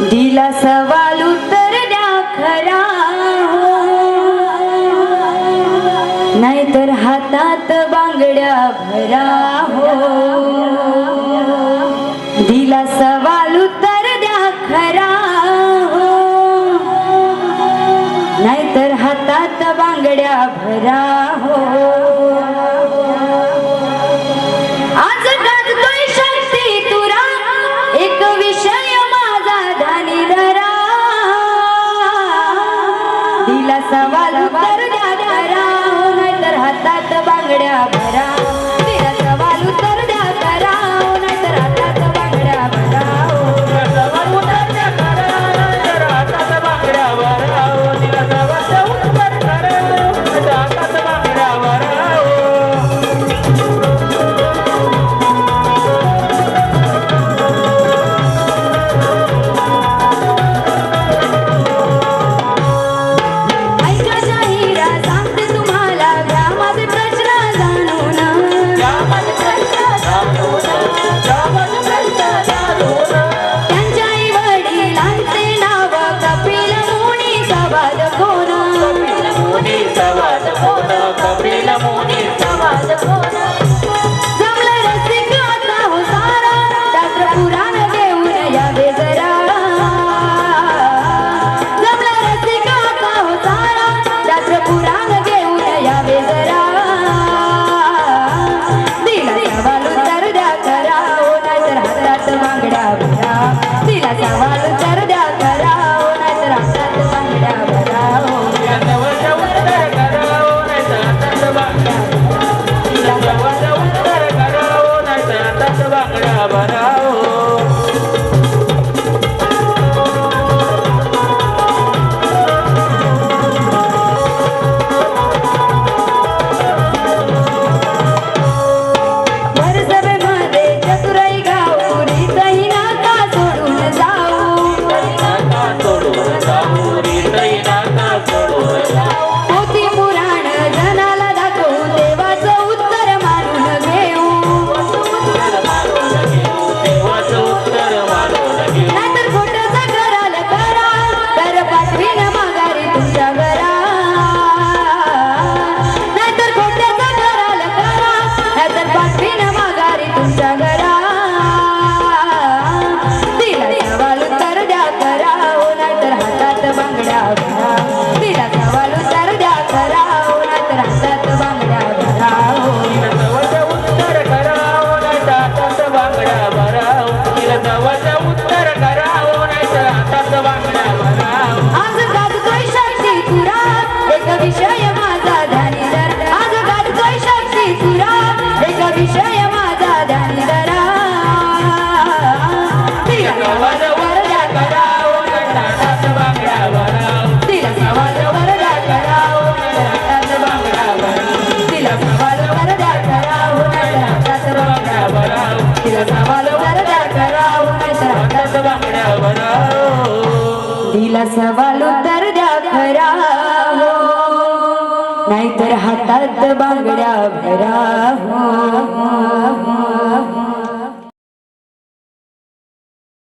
दिला सवाल उत्तर द्या खरा. नाहीतर हातात बांगड्या भरा हो. दिला सवाल उत्तर द्या खरा हो. नाहीतर हातात बांगड्या भरा हो. सवाल उत्तर द्या राहू नाहीतर हातात बांगड्या సవాద పోనా కపిల ముని సవాద పోనా కపిల ముని I'm Barabara. दिला सवाल उत्तर द्या खरा हो. नाहीतर हातात बांगड्या भरा हो.